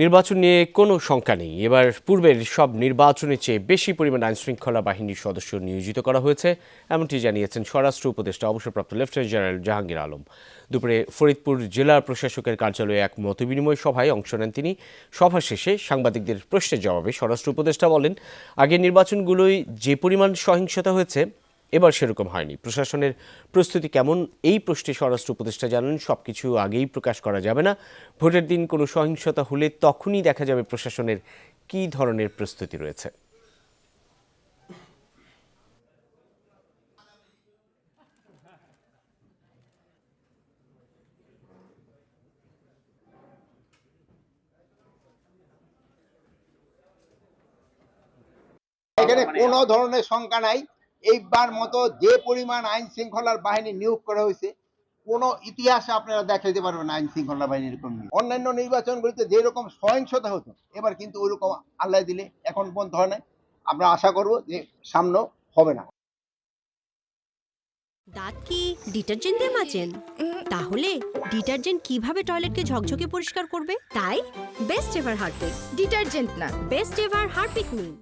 নির্বাচন নিয়ে কোনো শঙ্কা নেই। এবার পূর্বের সব নির্বাচনের চেয়ে বেশি পরিমাণ আইনশৃঙ্খলা বাহিনীর সদস্য নিয়োজিত করা হয়েছে, এমনটি জানিয়েছেন স্বরাষ্ট্র উপদেষ্টা, অবসরপ্রাপ্ত লেফটেন্যান্ট জেনারেল জাহাঙ্গীর আলম। দুপুরে ফরিদপুর জেলা প্রশাসকের কার্যালয়ে এক মতবিনিময় সভায় অংশ নেন তিনি। সভা শেষে সাংবাদিকদের প্রশ্নের জবাবে স্বরাষ্ট্র উপদেষ্টা বলেন, আগের নির্বাচনগুলোয় যে পরিমাণ সহিংসতা হয়েছে এবার সেরকম হয়নি। প্রশাসনের প্রস্তুতি কেমন? এই প্রশ্নে স্বরাষ্ট্র উপদেষ্টা জানান, সবকিছু আগেই প্রকাশ করা যাবে না। ভোটের দিন কোনো সহিংসতা হলে তখনই দেখা যাবে প্রশাসনের কী ধরনের প্রস্তুতি রয়েছে। এখানে কোনো ধরনের শঙ্কা নাই। এইবার মতো যে পরিমাণ আইন শৃঙ্খলার বাহিনী নিয়োগ করা হয়েছে, কোন ইতিহাসে আপনারা দেখাইতে পারবেন আইন শৃঙ্খলা বাহিনীর। অন্যান্য নির্বাচনগুলিতে যেরকম সহিংসতা হতো, এবার কিন্তু ওইরকম আল্লাহ দিলে এখন পর্যন্ত হয় না আমরা আশা করব যে সামনে হবে না। দাঁত কি ডিটারজেন্ট দিয়ে মাজেন? তাহলে ডিটারজেন্ট কীভাবে টয়লেটকে ঝকঝকে পরিষ্কার করবে? তাই বেস্ট এভার হারপিক ডিটারজেন্ট না, বেস্ট এভার হারপিক নিন।